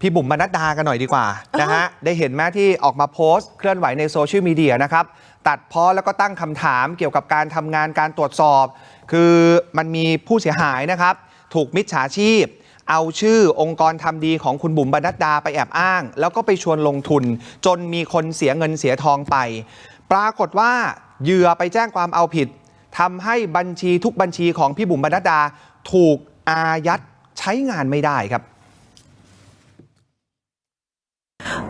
พี่บุ๋มบรรณดดากันหน่อยดีกว่านะฮะได้เห็นไหมที่ออกมาโพสต์เคลื่อนไหวในโซเชียลมีเดียนะครับ ตัดเพ้อแล้วก็ตั้งคำถามเกี่ยวกับการทำงานการตรวจสอบ คือมันมีผู้เสียหายนะครับ ถูกมิจฉาชีพ เอาชื่อองค์กรทำดีของคุณบุ๋มบรรณดดาไปแอบอ้าง แล้วก็ไปชวนลงทุน จนมีคนเสียเงินเสียทองไป ปรากฏว่าเหยื่อไปแจ้งความเอาผิดทำให้บัญชีทุกบัญชีของพี่บุ๋มบรรณดดา ถูกอายัดใช้งานไม่ได้ครับ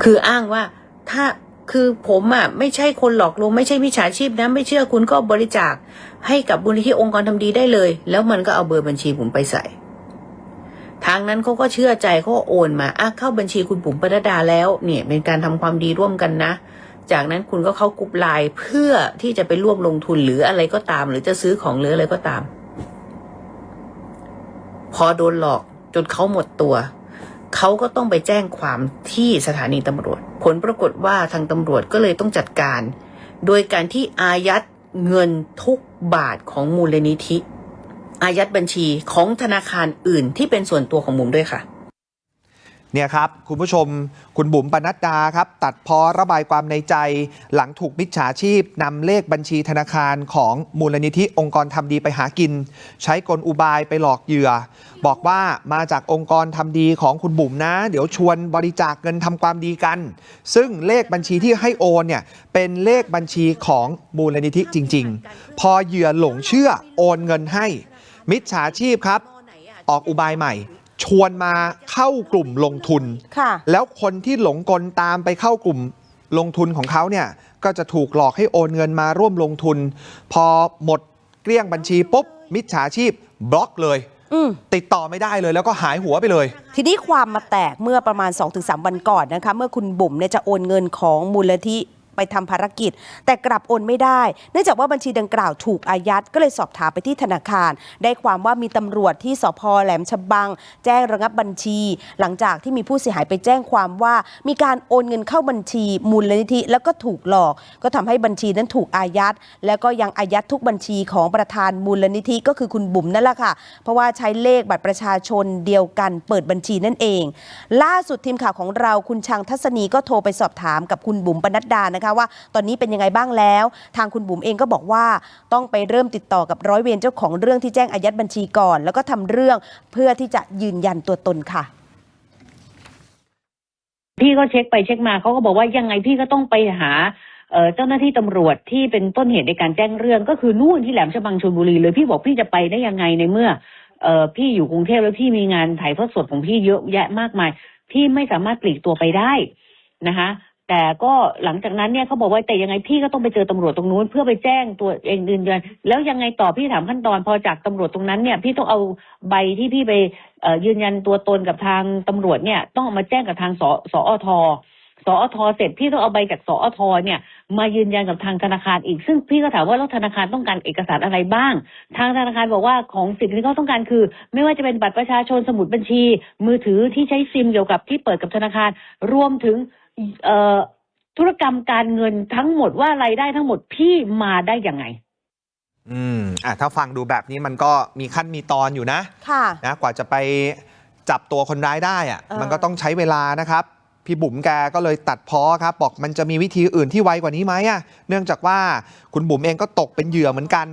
คืออ้างว่าถ้าคือผมอะไม่ใช่คนหลอกลวงไม่ใช่มิจฉาชีพนะไม่เชื่อคุณก็บริจาคให้กับบุญที่องค์กรทำดีได้เลย แล้วมันก็เอาเบอร์บัญชีผมไปใส่ ทางนั้นเขาก็เชื่อใจเขาโอนมาอะเข้าบัญชีคุณปุ๋มปรดาแล้ว เนี่ย เป็นการทำความดีร่วมกันนะ จากนั้นคุณก็เข้ากรุ๊ปไลน์เพื่อที่จะไปร่วมลงทุนหรืออะไรก็ตาม หรือจะซื้อของหรืออะไรก็ตาม พอโดนหลอกจนเขาหมดตัว เขาก็ต้องไปแจ้งความที่สถานีตำรวจ ผลปรากฏว่าทางตำรวจก็เลยต้องจัดการ โดยการที่อายัดเงินทุกบาทของมูลนิธิ อายัดบัญชีของธนาคารอื่นที่เป็นส่วนตัวของมุมด้วยค่ะ เนี่ยครับ คุณผู้ชมคุณบุ๋มปนัดดาครับ ตัดพอระบายความในใจ หลังถูกมิจฉาชีพนำเลขบัญชีธนาคารของมูลนิธิองค์กรทำดีไปหากิน ใช้กลอุบายไปหลอกเหยื่อ บอกว่ามาจากองค์กรทำดีของคุณบุ๋มนะ เดี๋ยวชวนบริจาคเงินทำความดีกัน ซึ่งเลขบัญชีที่ให้โอนเนี่ยเป็นเลขบัญชีของมูลนิธิจริง ๆ พอเหยื่อหลงเชื่อโอนเงินให้ มิจฉาชีพครับ ออกอุบายใหม่ ชวนมาเข้ากลุ่มลงทุนค่ะแล้วคนที่หลงกลตามไปเข้ากลุ่มลงทุนของเขาเนี่ยก็จะถูกหลอกให้โอนเงินมาร่วมลงทุน พอหมดเกลี้ยงบัญชีปุ๊บ มิจฉาชีพบล็อกเลยอืมติดต่อไม่ได้เลยแล้วก็หายหัวไปเลย ทีนี้ความมาแตกเมื่อประมาณ 2-3 วันก่อนนะคะ เมื่อคุณบุ๋มเนี่ยจะโอนเงินของมูลนิธิ ไปทำภารกิจ แต่กลับโอนไม่ได้ เนื่องจากว่าบัญชีดังกล่าวถูกอายัดก็เลยสอบถามไปที่ธนาคาร ได้ความว่ามีตำรวจที่สพแหลมฉบัง แจ้งระงับบัญชี หลังจากที่มีผู้เสียหายไปแจ้งความว่า มีการโอนเงินเข้าบัญชีมูลนิธิแล้วก็ถูกหลอก ก็ทำให้บัญชีนั้นถูกอายัด แล้วก็ยังอายัดทุกบัญชีของประธานมูลนิธิก็คือคุณบุ๋มนั่นแหละค่ะ เพราะว่าใช้เลขบัตรประชาชนเดียวกันเปิดบัญชีนั่นเอง ล่าสุดทีมข่าวของเราคุณชังทัศนีก็โทรไปสอบถามกับคุณบุ๋มปนัดดานะคะว่าตอนนี้เป็นยังไงบ้างแล้ว ทางคุณบุ๋มเองก็บอกว่าต้องไปเริ่มติดต่อกับร้อยเวรเจ้าของเรื่องที่แจ้งอายัดบัญชีก่อน แล้วก็ทำเรื่องเพื่อที่จะยืนยันตัวตนค่ะพี่ก็เช็คไปเช็คมาเขาก็บอกว่ายังไงพี่ก็ต้องไปหาเจ้าหน้าที่ตำรวจที่เป็นต้นเหตุในการแจ้งเรื่อง ก็คือนู่นที่แหลมฉบังชลบุรีเลยพี่บอกพี่จะไปได้ยังไงในเมื่อเอ่อพี่อยู่กรุงเทพแล้วพี่มีงานถ่ายทอดสดของพี่เยอะแยะมากมาย พี่ไม่สามารถปลีกตัวไปได้นะคะ แต่ก็หลังจากนั้นเนี่ยเขาบอกว่าแต่ยังไงพี่ก็ต้องไปเจอตำรวจตรงนู้นเพื่อไปแจ้งตัวเองยืนยันแล้วยังไงต่อพี่ถามขั้นตอนพอจากตำรวจตรงนั้นเนี่ยพี่ต้องเอาใบที่พี่ไปยืนยันตัวตนกับทางตำรวจเนี่ยต้องเอามาแจ้งกับทางสสอทสอทเสร็จพี่ต้องเอาใบจากสอทเนี่ยมายืนยันกับทางธนาคารอีก ซึ่งพี่ก็ถามว่าแล้วธนาคารต้องการเอกสารอะไรบ้าง ทางธนาคารบอกว่าของสิ่งที่เขาต้องการคือ ไม่ว่าจะเป็นบัตรประชาชนสมุดบัญชี มือถือที่ใช้ซิมเกี่ยวกับที่เปิดกับธนาคารรวมถึง เอ่อธุรกรรมการเงินทั้งหมดว่ารายได้ทั้งหมดพี่มาได้ยังไง อืมอะถ้าฟังดูแบบนี้มันก็มีขั้นมีตอนอยู่นะค่ะ นะกว่าจะไปจับตัวคนร้ายได้อะเออ มันก็ต้องใช้เวลานะครับ พี่บุ๋มแกก็เลยตัดพ้อครับ บอกมันจะมีวิธีอื่นที่ไวกว่านี้ไหมอะเนื่องจากว่าคุณบุ๋มเองก็ตกเป็นเหยื่อเหมือนกัน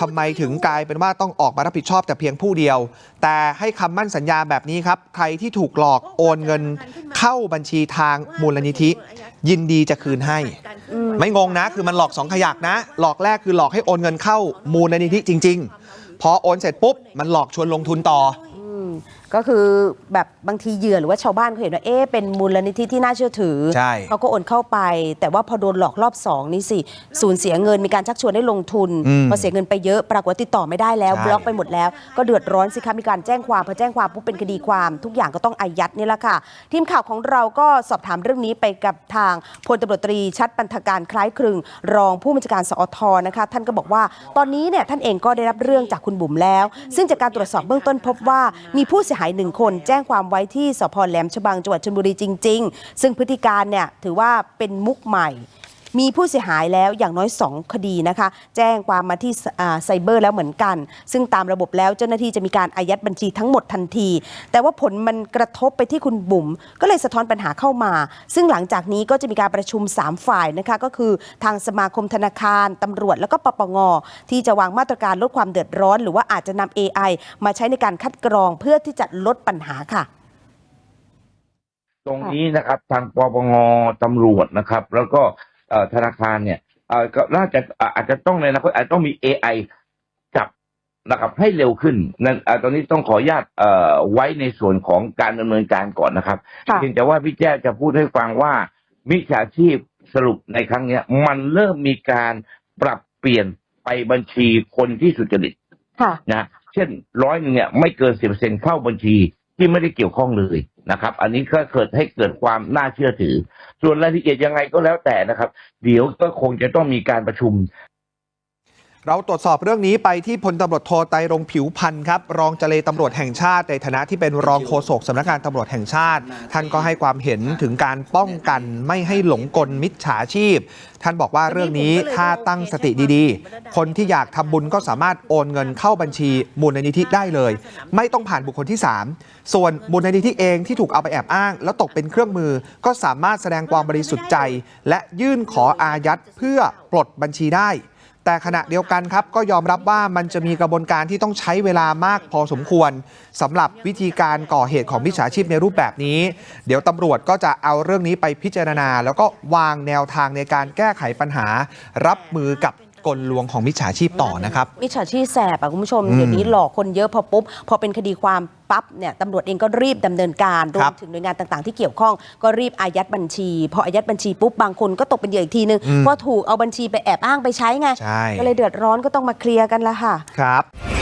ทำไมถึงกลายเป็นว่าต้องออกมารับผิดชอบแต่เพียงผู้เดียว แต่ให้คำมั่นสัญญาแบบนี้ครับ ใครที่ถูกหลอกโอนเงินเข้าบัญชีทางมูลนิธิ ยินดีจะคืนให้อืมไม่งงนะ คือมันหลอกสองขยักนะ หลอกแรกคือหลอกให้โอนเงินเข้ามูลนิธิจริง ๆ พอโอนเสร็จปุ๊บมันหลอกชวนลงทุนต่ออืมก็คือแบบบางทีเหยื่อหรือว่าชาวบ้านเขาเห็นว่าเอ๊ะเป็นมูลนิธิที่น่าเชื่อถือใช่ เขาก็โอนเข้าไป แต่ว่าพอโดนหลอกรอบสองนี่สิสูญเสียเงินมีการชักชวนให้ลงทุนอืมพอเสียเงินไปเยอะปรากฏว่าติดต่อไม่ได้แล้ว ใช่ บล็อกไปหมดแล้ว ก็เดือดร้อนสิคะมีการแจ้งความพอแจ้งความปุ๊บเป็นคดีความทุกอย่างก็ต้องอายัดนี่แหละค่ะ ทีมข่าวของเราก็สอบถามเรื่องนี้ไปกับทางพลตำรวจตรีชัดปันธการคล้ายคลึง รองผู้บัญชาการสอทนะคะ ท่านก็บอกว่า ตอนนี้เนี่ยท่านเองก็ได้รับเรื่องจากคุณบุ๋มแล้ว ซึ่งจากการตรวจสอบเบื้องต้นพบว่ามีผู้เสียหายหนึ่งคน แจ้งความไว้ที่สพแหลมฉบังจังหวัดชลบุรีจริง ๆ ซึ่งพฤติการเนี่ยถือว่าเป็นมุกใหม่ มีผู้เสียหายแล้วอย่างน้อย 2 คดีนะคะ แจ้งความมาที่ไซเบอร์แล้วเหมือนกัน ซึ่งตามระบบแล้วเจ้าหน้าที่จะมีการอายัดบัญชีทั้งหมดทันที แต่ว่าผลมันกระทบไปที่คุณบุ๋มก็เลยสะท้อนปัญหาเข้ามา ซึ่งหลังจากนี้ก็จะมีการประชุม 3 ฝ่ายนะคะก็คือทางสมาคมธนาคารตำรวจแล้วก็ปปงที่จะวางมาตรการลดความเดือดร้อน หรือว่าอาจจะนำ AI มาใช้ในการคัดกรองเพื่อที่จะลดปัญหาค่ะตรงนี้นะครับ ทางปปงตำรวจนะครับ แล้วก็ ธนาคารเนี่ยเอ่อก็น่าจะอะอาจจะต้องเลยนะอาจจะต้องมี AI จับนะครับให้เร็วขึ้นนั่นอะตอนนี้ต้องขออนุญาตเอ่อไว้ในส่วนของการดำเนินการก่อนนะครับค่ะเพียงแต่ว่าพี่แจ้จะพูดให้ฟังว่ามิจฉาชีพสรุปในครั้งเนี้ย มันเริ่มมีการปรับเปลี่ยนไปบัญชีคนที่สุจริตค่ะนะเช่นร้อยหนึ่งเนี่ยไม่เกินสิบเปอร์เซ็นเข้าบัญชีที่ไม่ได้เกี่ยวข้องเลย นะครับ อันนี้ก็เกิดให้เกิดความน่าเชื่อถือ ส่วนรายละเอียดยังไงก็แล้วแต่นะครับ เดี๋ยวก็คงจะต้องมีการประชุม เราตรวจสอบเรื่องนี้ไปที่พลตำรวจโทไตรรงผิวพันธ์ครับรองเจเลตำรวจแห่งชาติในฐานะที่เป็นรองโฆษกสำนักงานตำรวจแห่งชาติ ท่านก็ให้ความเห็นถึงการป้องกันไม่ให้หลงกลมิจฉาชีพ ท่านบอกว่าเรื่องนี้ถ้าตั้งสติดีๆ คนที่อยากทำบุญก็สามารถโอนเงินเข้าบัญชีมูลนิธิได้เลย ไม่ต้องผ่านบุคคลที่ 3 ส่วนมูลนิธิเองที่ถูกเอาไปแอบอ้าง แล้วตกเป็นเครื่องมือก็สามารถแสดงความบริสุทธิ์ใจ และยื่นขออายัดเพื่อปลดบัญชีได้ แต่ขณะเดียวกันครับก็ยอมรับว่ามันจะมีกระบวนการที่ต้องใช้เวลามากพอสมควรสำหรับวิธีการก่อเหตุของมิจฉาชีพในรูปแบบนี้ เดี๋ยวตำรวจก็จะเอาเรื่องนี้ไปพิจารณา แล้วก็วางแนวทางในการแก้ไขปัญหารับมือกับ กลลวงของมิจฉาชีพต่อนะครับ มิจฉาชีพแสบอะคุณผู้ชมอืมเดี๋ยวนี้หลอกคนเยอะพอปุ๊บ พอเป็นคดีความปั๊บเนี่ยตำรวจเองก็รีบดำเนินการรวครัมบถึงหน่วยงานต่างๆ ที่เกี่ยวข้อง ก็รีบอายัดบัญชี พออายัดบัญชีปุ๊บบางคนก็ตกเป็นเหยื่ออีกทีนึงอืมเพราะถูกเอาบัญชีไปแอบอ้างไปใช้ไงใช่ก็เลยเดือดร้อนก็ต้องมาเคลียร์กันละค่ะครับ